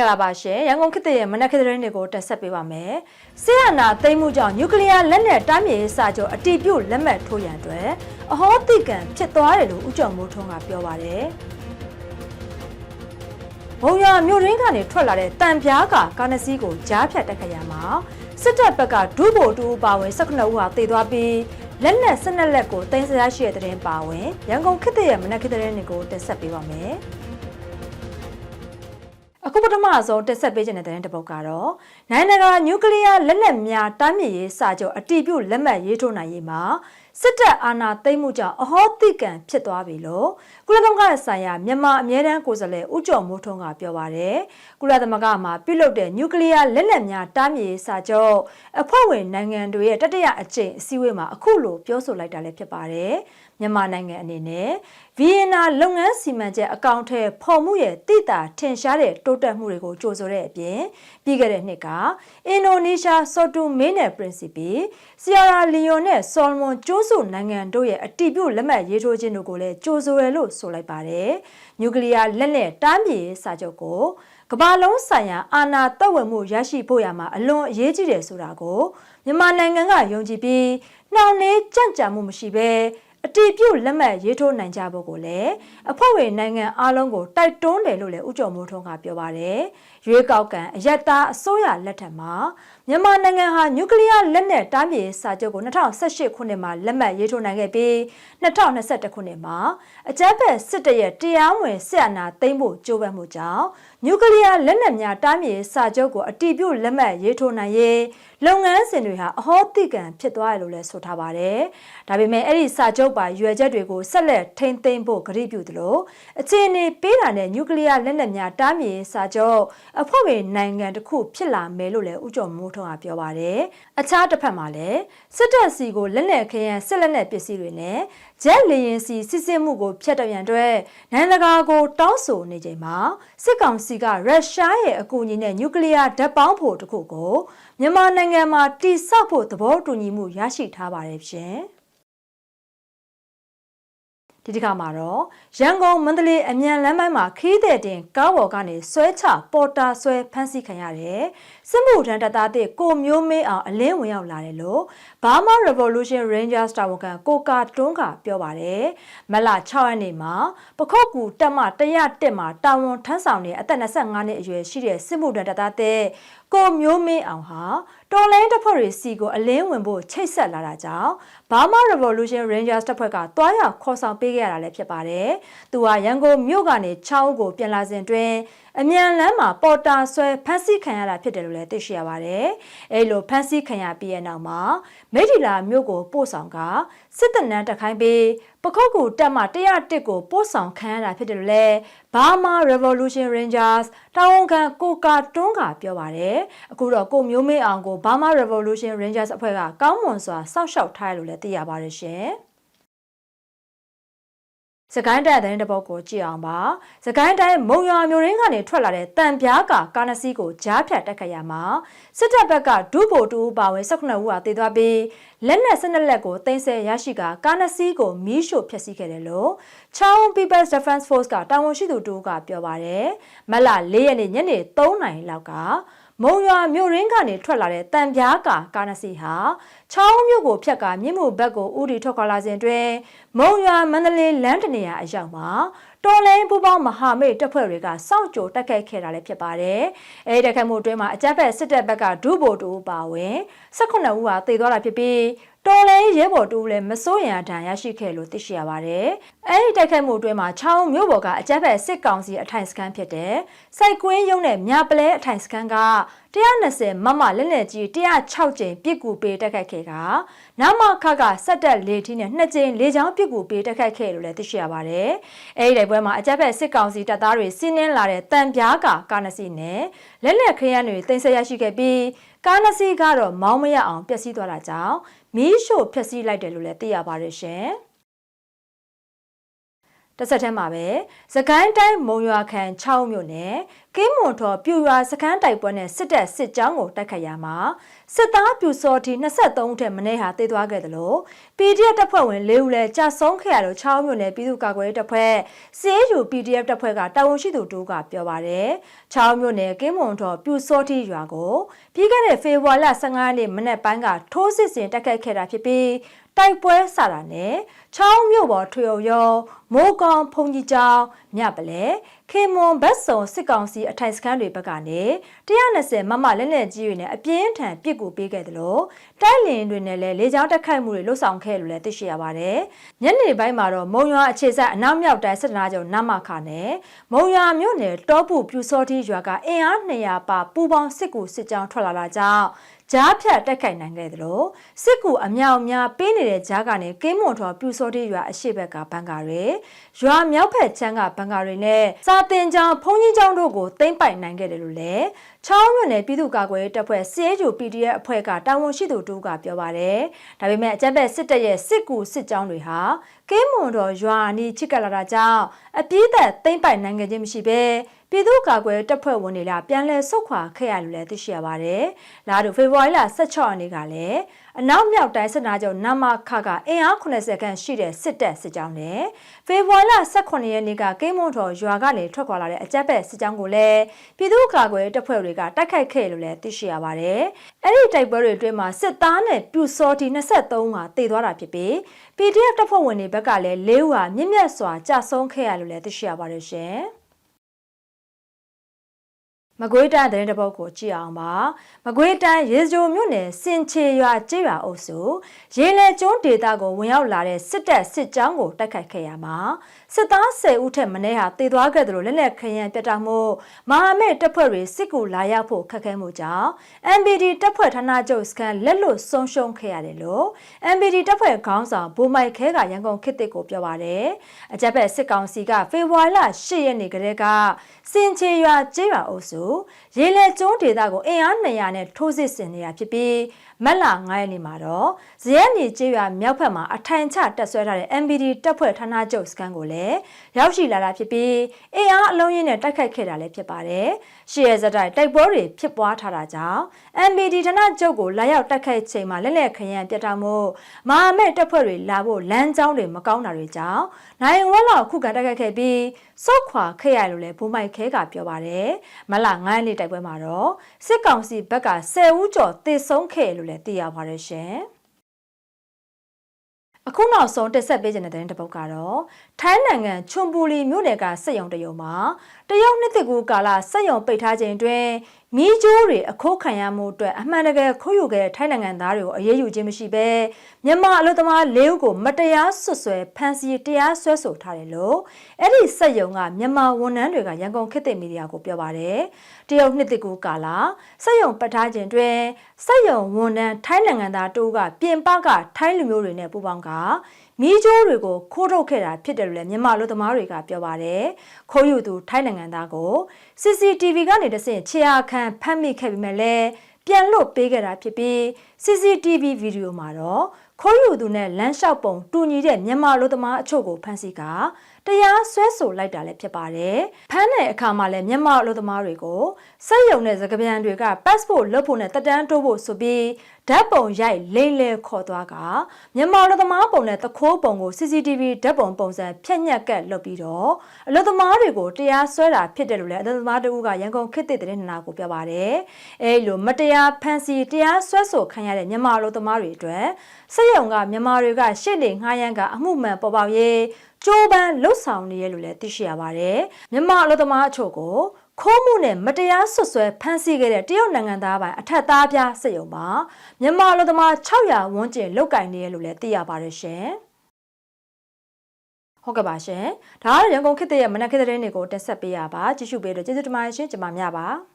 င်္ဂလာပါရှင်ရန်ကုန်ခေတ်သစ်ရဲ့မနက်ခင်းသတင်းတွေကိုတက်ဆက်ပေးပါမယ်။ဆီယနာသိမ်းမှုကြောင့်နျူကလ িয়ার လက်နက်တားမြစ်ရေးစာချုပ်အတီးပြုတ်လက်မှတ်ထိုးရန်အတွက်အဟောတိကံဖြစ်သွားတယ်လို့ဦးကျော်မိုးထွန်းကပြောပါတယ်။ဘုံရမြို့ရင်းကနေထွက်လာတဲ့တံပြားကကာနစီကိုကြားဖြတ်တက်ခရမှာစစ်တပ်ဘက်ကဒုဗိုလ်တူပါဝင်19ဦးဟာတေသွားပြီးလက်နက်12လက်ကိုတင်ဆက်ရရှိတဲ့တဲ့တင်ပါဝင်ရန်ကုန်ခေတ်သစ်ရဲ့မနက်ခင်းသတင်းတွေကိုတက်ဆက်ပေးပါမယ်။ အခုပထမဆုံးတက်ဆက်ပေးခြင်းတဲ့တဲ့တစ်ပုဒ်ကတော့နိုင်ငံတကာနျူကလ িয়ার လက်နက်များတားမြစ်ရေးစာချုပ်အတီးပြုတ်လက်မှတ်ရေးထိုးနိုင်ရေးမှာစစ်တပ်အာဏာသိမ်းမှုကြောင့်အဟောတိကံဖြစ်သွားပြီလို့ကုလသမဂ္ဂဆိုင်ရာမြန်မာအမြဲတမ်းကိုယ်စားလှယ်ဦးကျော်မိုးထွန်းကပြောပါရယ်ကုလသမဂ္ဂမှာပြုလုပ်တဲ့နျူကလ িয়ার လက်နက်များတားမြစ်ရေးစာချုပ်အဖွဲ့ဝင်နိုင်ငံတွေရဲ့တတိယအကြိမ်အစည်းအဝေးမှာအခုလိုပြောဆိုလိုက်တာလည်းဖြစ်ပါတယ် မြန်မာနိုင်ငံအနေနဲ့ဗီယင်နာလုပ်ငန်းစီမံချက်အကောင့်ထဲပေါ်မှုရဲ့တိတာထင်ရှားတဲ့တိုးတက်မှုတွေကိုကြိုဆိုတဲ့အပြင်ပြီးခဲ့တဲ့နှစ်ကအင်ဒိုနီးရှားဆော့တူမေးနယ်ပရင်စီပီဆီယာရာလီယိုနဲ့ဆော်လမွန်ကျိုးစုနိုင်ငံတို့ရဲ့အတီးပြုတ်လက်မှတ်ရေးထိုးခြင်းတို့ကိုလည်းကြိုဆိုရလို့ဆိုလိုက်ပါတယ်။နျူကလ িয়ার လက်နက်တားမြစ်စာချုပ်ကိုကမ္ဘာလုံးဆိုင်ရာအာဏာသက်ဝင်မှုရရှိဖို့ရမှာအလွန်အရေးကြီးတယ်ဆိုတာကိုမြန်မာနိုင်ငံကယုံကြည်ပြီးနှောင့်နှေးကြံ့ကြာမှုမရှိဘဲ အတီးပြုတ်လက်မှတ်ရေးထိုးနိုင်ကြဖို့ကိုလည်းအဖွဲ့ဝင်နိုင်ငံအားလုံးကိုတိုက်တွန်းတယ်လို့လည်းဦးကျော်မိုးထွန်းကပြောပါတယ်။ရွေးကောက်ကန်အယက်သားအစိုးရလက်ထက်မှာမြန်မာနိုင်ငံဟာနျူကလ িয়ার လက်နက်တားမြစ်စာချုပ်ကို2018ခုနှစ်မှာလက်မှတ်ရေးထိုးနိုင်ခဲ့ပြီး2021ခုနှစ်မှာအကြမ်းဖက်စစ်တပ်ရဲ့တရားဝင်ဆက်အနာသိမ်းဖို့ကြိုးပမ်းမှုကြောင့်နျူကလ িয়ার လက်နက်များတားမြစ်စာချုပ်ကိုအတီးပြုတ်လက်မှတ်ရေးထိုးနိုင်ရေးလုပ်ငန်းစဉ်တွေဟာအဟောတိကံဖြစ်သွားတယ်လို့လည်းဆိုထားပါတယ်။ဒါပေမဲ့အဲ့ဒီစာချုပ်ပါရွယ်ချက်တွေကိုဆက်လက်ထိန်းသိမ်းဖို့ကတိပြုသလိုအခြေအနေပေးတာနဲ့နျူကလ িয়ার လက်နက်များတားမြစ်စာချုပ် အဖွဲ့ဝင်နိုင်ငံတစ်ခုဖြစ်လာမယ်လို့လည်းဦးကျော်မိုးထွန်းကပြောပါတယ်။အခြားတစ်ဖက်မှာလည်းစစ်တပ်စီကိုလက်နက်ခရမ်းစစ်လက်နက်ပစ္စည်းတွေနဲ့ဂျက်လေရင်စီစစ်စစ်မှုကိုဖျက်တော်ရန်အတွက်နိုင်ငံတကာကိုတောင်းဆိုနေချိန်မှာစစ်ကောင်စီကရုရှားရဲ့အကူအညီနဲ့နျူကလ িয়ার ဓာတ်ပေါင်းဖို့တခုကိုမြန်မာနိုင်ငံမှာတိဆောက်ဖို့သဘောတူညီမှုရရှိထားပါတယ်ရှင်။ ဒီတစ်ခါမှာတော့ရန်ကုန်မန္တလေးအမြန်လမ်းပိုင်းမှာခီးတဲ့တင်ကားပေါ်ကနေဆွဲချပေါ်တာဆွဲဖမ်းဆီးခံရတယ်။ စစ်မှုထမ်းတပ်သားတဲ့ကိုမျိုးမင်းအောင်အလင်းဝင်ရောက်လာတယ်လို့ Burma Revolution Rangers တာဝန်ခံကိုကာတွန်းကပြောပါတယ်။မလ6ရက်နေ့မှာပခုတ်ကူတက်မ101မှာတာဝန်ထမ်းဆောင်နေအသက်25နှစ်အရွယ်ရှိတဲ့စစ်မှုထမ်းတပ်သားတဲ့ကိုမျိုးမင်းအောင်ဟာတော်လိုင်းတပ်ဖွဲ့တွေစီကိုအလင်းဝင်ဖို့ချိတ်ဆက်လာတာကြောင့် Burma Revolution Rangers တပ်ဖွဲ့ကတွားရောက်ခေါ်ဆောင်ပေးခဲ့ရတာလည်းဖြစ်ပါတယ်။သူဟာရန်ကုန်မြို့ကနေ6ဦးကိုပြန်လာစဉ်တွင်အမြန်လမ်းမှာပေါ်တာဆွဲဖမ်းဆီးခံရတာဖြစ်တယ်လို့လည်းသိရှိရပါတယ်။အဲလိုဖမ်းဆီးခံရပြီးတဲ့နောက်မှာမိထီလာမြို့ကိုပို့ဆောင်ကစစ်တပ်နန်းတခိုင်းပြီးပခုတ်ကူတက်မှ101ကိုပို့ဆောင်ခံရတာဖြစ်တယ်လို့လည်း Burma Revolution Rangers တာဝန်ခံကိုကာတွန်းကပြောပါတယ်။အခုတော့ကိုမျိုးမင်းအောင်ကို Burma Revolution Rangers အဖွဲ့ကကောင်းမွန်စွာစောင့်ရှောက်ထားရလို့လည်းသိရပါတယ်ရှင်။ စကိုင်းတိုင်းတဲ့တပုတ်ကိုကြည့်အောင်ပါစကိုင်းတိုင်းမုံရွာမျိုးရင်းကနေထွက်လာတဲ့တန်ပြားကကာနစီကိုကြားဖြတ်တက်ခရမှာစစ်တပ်ဘက်ကဒုဗိုလ်တူပါဝင်18ဦးဟာတည်သွားပြီးလက်နက်12လက်ကိုတင်ဆက်ရရှိကကာနစီကိုမီးရှို့ဖျက်ဆီးခဲ့တယ်လို့ Chow People's Defense Force ကတာဝန်ရှိသူတူကပြောပါတယ်မက်လ၄ရက်နေ့ညနေ3နာရီလောက်က မုံရွာမြို့ရင်းကနေထွက်လာတဲ့တံပြားကာကာနစီဟာချောင်းမြို့ကိုဖြတ်ကာမြင့်မှုဘက်ကိုဥတီထွက်ခွာလာစဉ်တွင်မုံရွာမန္တလေးလမ်းတနေရာအရောက်မှာတော်လိုင်းပူပေါင်းမဟာမိတ်တပ်ဖွဲ့တွေကစောင့်ကြိုတက်ခိုက်ခဲ့တာလည်းဖြစ်ပါတယ်။အဲဒီတက်ခိုက်မှုအတွင်းမှာအကြမ်းဖက်စစ်တပ်ဘက်ကဒုဗိုလ်တူပါဝင်18ဦးဟာသေသွားတာဖြစ်ပြီး တော်လဲရဲဘော်တူလည်းမစိုးရန်ဒဏ်ရရှိခဲ့လို့သိရှိရပါတယ်။အဲဒီတိုက်ခိုက်မှုအတွင်းမှာချောင်းမြို့ပေါ်ကအကြမ်းဖက်စစ်ကောင်စီအထိုင်စခန်းဖြစ်တဲ့စိုက်ကွင်းရုံးနဲ့မြပလဲအထိုင်စခန်းက120မမလက်လက်ကြီး106ကျိန်ပြစ်ကူပေးတက်ခိုက်ခဲ့ကနမခကစက်တက်လေထီးနဲ့နှစ်ကျိန်လေချောင်းပြစ်ကူပေးတက်ခိုက်ခဲ့လို့လည်းသိရှိရပါတယ်။အဲဒီတိုက်ပွဲမှာအကြမ်းဖက်စစ်ကောင်စီတပ်သားတွေစီးနင်းလာတဲ့တံပြားကကာနစီနဲ့လက်လက်ခရမ်းတွေတင်ဆက်ရရှိခဲ့ပြီးကားနစီကတော့မောင်းမရအောင်ပျက်စီးသွားတာကြောင့် မီးရှို့ဖျက်ဆီးလိုက်တယ်လို့လည်းသိရပါတယ်ရှင်။ တစ်ဆက်တည်းမှာပဲစကိုင်းတိုင်းမုံရွာခန်6မြို့နယ်ကင်းမွန်ထော်ပြူရွာစခန်းတိုက်ပွဲနဲ့စစ်တပ်စစ်ကြောင်းကိုတိုက်ခတ်ရမှာစစ်သားပြူစော်တီ23ဦးထက်မနေ့ဟာတေသွားခဲ့တယ်လို့ PDF တပ်ဖွဲ့ဝင်၄ဦးလည်းကြာဆုံးခဲ့ရလို့6မြို့နယ်ပြည်သူ့ကာကွယ်ရေးတပ်ဖွဲ့ CAU PDF တပ်ဖွဲ့ကတာဝန်ရှိသူတို့ကပြောပါတယ်6မြို့နယ်ကင်းမွန်ထော်ပြူစော်တီရွာကိုပြီးခဲ့တဲ့ဖေဖော်ဝါရီလ15ရက်နေ့မနေ့ပိုင်းကထိုးစစ်ဆင်တိုက်ခတ်ခဲ့တာဖြစ်ပြီးတိုက်ပွဲစတာနဲ့ချောင်းမြို့ပေါ်ထွေအုပ်ရောမိုးကောင်ဖုန်ကြီးကျောင်းမြပလဲခေမွန်ဘတ်စုံစစ်ကောင်စီအထိုင်စခန်းတွေဘက်ကနေ120မမလက်လက်ကြီးတွေနဲ့အပြင်းထန်ပစ်ကူပေးခဲ့တယ်လို့တိုက်လင်တွေနဲ့လည်းလေကြောင်းတက်ခိုက်မှုတွေလှုပ်ဆောင်ခဲ့လို့လည်းသိရှိရပါတယ်။ညနေပိုင်းမှာတော့မုံရွာအခြေစိုက်အနောက်မြောက်တိုင်းစစ်နာချုပ်နမခနဲ့မုံရွာမြို့နယ်တောပုပြူစောတိရွာကအင်အား200ပါပူပေါင်းစစ်ကူစစ်ကြောင်းထွက်လာတာကြောင့်ကြားဖြတ်တက်ခိုက်နိုင်ခဲ့သလိုစစ်ကူအမြောက်အများပေးနေတဲ့ကြားကနေကင်းမွန်ထော်ပြူစောတိရွာအရှိဘက်ကဘန်ကာတွေရွာမြောက်ဖက်ချမ်းကဘန်ကာတွေနဲ့စာတင်ကျောင်းဖုန်ကြီးကျောင်းတို့ကိုသိမ်းပိုက်နိုင်ခဲ့တယ်လို့လည်းချောင်းမြို့နယ်ပြည်သူ့ကာကွယ်ရေးတပ်ဖွဲ့ CAU PDF အဖွဲ့ကတာဝန်ရှိသူတို့ကပြောပါတယ်။ဒါပေမဲ့အကြမ်းဖက်စစ်တပ်ရဲ့စစ်ကူစစ်ကြောင်းတွေဟာကင်းမွန်တော်ရွာနီချစ်ကလာတာကြောင့်အပြည့်သက်သိမ်းပိုက်နိုင်ခဲ့ခြင်းမရှိဘဲ ပြည်သူ့ကာကွယ်တပ်ဖွဲ့ဝင်တွေလာပြန်လဲဆုတ်ခွာခဲ့ရလို့လည်းသိရှိရပါတယ်။လာတို့ဖေဖော်ဝါရီလ16ရက်နေ့ကလည်းအနောက်မြောက်တိုင်းစစ်နာချုပ်နမခကအင်အား80ခန့်ရှိတဲ့စစ်တပ်စစ်ကြောင်းနဲ့ဖေဖော်ဝါရီလ18ရက်နေ့ကကိမွန်တော်ရွာကနေထွက်ခွာလာတဲ့အကြက်ဘက်စစ်ကြောင်းကိုလည်းပြည်သူ့ကာကွယ်တပ်ဖွဲ့တွေကတိုက်ခိုက်ခဲ့လို့လည်းသိရှိရပါတယ်။အဲ့ဒီတိုက်ပွဲတွေအတွင်းမှာစစ်သားနဲ့ပြူစော်တီ23ဦးဟာတေသွားတာဖြစ်ပြီး PDF တပ်ဖွဲ့ဝင်တွေဘက်ကလည်း၄ဦးဟာမြင့်မြတ်စွာကြာဆုံးခဲ့ရလို့လည်းသိရှိရပါတယ်ရှင်။ မကွေးတိုင်းသတင်းတပုတ်ကိုကြည့်အောင်ပါမကွေးတိုင်းရေစကြိုမြို့နယ်စင်ချေရွာကျေးရွာအုပ်စုရေလဲကျွန်းဒေသကိုဝင်ရောက်လာတဲ့စစ်တပ်စစ်ကြောင်းကိုတိုက်ခိုက်ခဲ့ရမှာ စစ်သား10ဦးထက်မနည်းဟာတေသွားခဲ့တယ်လို့လက်လက်ခရမ်းပြတ်တာမှုမဟာမိတ်တပ်ဖွဲ့တွေစစ်ကူလာရောက်ဖို့ခက်ခဲမှုကြောင့် MBD တပ်ဖွဲ့ဌာနချုပ်စကန်လက်လွတ်ဆုံးရှုံးခဲ့ရတယ်လို့ MBD တပ်ဖွဲ့ခေါင်းဆောင်ဘူမိုက်ခဲကရန်ကုန်ခေတ်တစ်ကိုပြောပါတယ်အကြက်ဘက်စစ်ကောင်စီကဖေဖော်ဝါရီလ10ရက်နေ့ကတည်းကစင်ချေရွာကျေးရွာအုပ်စုရေလဲကျွန်းဒေသကိုအင်အား200နဲ့ထိုးစစ်ဆင်နေတာဖြစ်ပြီးမက်လာ9ရက်နေ့မှာတော့ဇရဲမြေကျေးရွာမြောက်ဘက်မှာအထိုင်ချတက်ဆွဲထားတဲ့ MBD တပ်ဖွဲ့ဌာနချုပ်စကန်ကိုလည်းရောက်ရှိလာတာဖြစ်ပြီးအင်အားအလုံးရင်းနဲ့တိုက်ခိုက်ခဲ့တာလည်းဖြစ်ပါတယ်။ရှေ့ရဇက်တိုက်တိုက်ပွဲတွေဖြစ်ပွားထားတာကြောင့် MBD ဌာနချုပ်ကိုလာရောက်တိုက်ခိုက်ချိန်မှာလက်လက်ခရမ်းပြတ်တောက်မှုမဟာမိတ်တပ်ဖွဲ့တွေလာဖို့လမ်းကြောင်းတွေမကောင်းတာတွေကြောင့်နိုင်ဝက်လောက်ခုခံတိုက်ခိုက်ခဲ့ပြီးစောက်ခွာခဲ့ရလို့လည်းဘိုးမိုက်ခဲကပြောပါတယ်။မလ9ရက်နေ့တိုက်ပွဲမှာတော့စစ်ကောင်စီဘက်က10ဦးကျော်တေဆုံးခဲ့လို့လည်းသိရပါတယ်ရှင်။ အခုနောက်ဆုံးတက်ဆက်ပေးခြင်းတဲ့တဲ့တစ်ပုတ်ကတော့ထိုင်းနိုင်ငံချွန်ပူလီမြို့နယ်ကစက်ရုံတရုံမှာ တရုတ်နှစ်တကူကာလစက်ရုံပိတ်ထားခြင်းတွင်မီးကြိုးတွေအခိုးခံရမှုအတွက်အမှန်တကယ်ခိုးယူခဲ့တဲ့ထိုင်းနိုင်ငံသားတွေကိုအရေးယူခြင်းမရှိဘဲမြန်မာအလို့သမား၄ဦးကိုမတရားဆွဆွဲဖမ်းဆီးတရားစွဲဆိုထားတယ်လို့အဲ့ဒီစက်ရုံကမြန်မာဝန်ထမ်းတွေကရန်ကုန်ခေတ်သစ်မီဒီယာကိုပြောပါတယ်တရုတ်နှစ်တကူကာလစက်ရုံပတ်ထားခြင်းတွင်စက်ရုံဝန်ထမ်းထိုင်းနိုင်ငံသားတိုးကပြင်ပကထိုင်းလူမျိုးတွေနဲ့ပူးပေါင်းက မီးကြိုးတွေကိုခိုးထုတ်ခဲ့တာဖြစ်တယ်လို့လည်းမြန်မာလူသမားတွေကပြောပါတယ်။ခိုးယူသူထိုင်းနိုင်ငံသားကို CCTV ကနေတဆင့်ခြေအားခံဖမ်းမိခဲ့ပေမဲ့လည်းပြန်လွတ်ပေးခဲ့တာဖြစ်ပြီး CCTV ဗီဒီယိုမှာတော့ခိုးယူသူနဲ့လမ်းလျှောက်ပုံတူညီတဲ့မြန်မာလူသမားအချို့ကိုဖမ်းဆီးက တရားစွဲဆိုလိုက်တာလည်းဖြစ်ပါတယ်။ဖမ်းတဲ့အခါမှာလည်းမြန်မာအလုပ်သမားတွေကိုစက်ရုံနဲ့စကားပြန်တွေက passport လုပ်ဖို့နဲ့တက်တန်းတိုးဖို့ဆိုပြီးဓာတ်ပုံရိုက်လိမ့်လဲခေါ်သွားကမြန်မာအလုပ်သမားပုံနဲ့သခိုးပုံကို CCTV ဓာတ်ပုံပုံစံဖြတ်ညက်ကတ်လုပ်ပြီးတော့အလုပ်သမားတွေကိုတရားစွဲတာဖြစ်တယ်လို့လည်းအလုပ်သမားတို့ကရန်ကုန်ခေတ်သစ်တဲ့နာကိုပြောပါတယ်။အဲလိုမတရားဖမ်းဆီးတရားစွဲဆိုခံရတဲ့မြန်မာအလုပ်သမားတွေအတွက်စက်ရုံကမြန်မာတွေကရှေ့နေငှားရမ်းကအမှုမှန်ပေါ်ပေါက်ရေး ကြိုးပမ်းလှုပ်ဆောင်နေရလို့လည်းသိရှိရပါတယ်။မြန်မာအလုပ်သမားအချို့ကိုခိုးမှုနဲ့မတရားဆွဆွဲဖမ်းဆီးခဲ့တဲ့တရုတ်နိုင်ငံသားပိုင်းအထက်သားပြစက်ရုံမှာမြန်မာအလုပ်သမား600ဝန်းကျင်လုတ်ကင်နေရလို့လည်းသိရပါတယ်ရှင်။ဟုတ်ကဲ့ပါရှင်။ဒါကတော့ရန်ကုန်ခေတ်ရဲ့မနက်ခေတ်သတင်းတွေကိုတင်ဆက်ပေးရပါကြည့်ရှုပေးလို့ကျေးဇူးတင်ပါတယ်ရှင်ကျွန်မများပါ။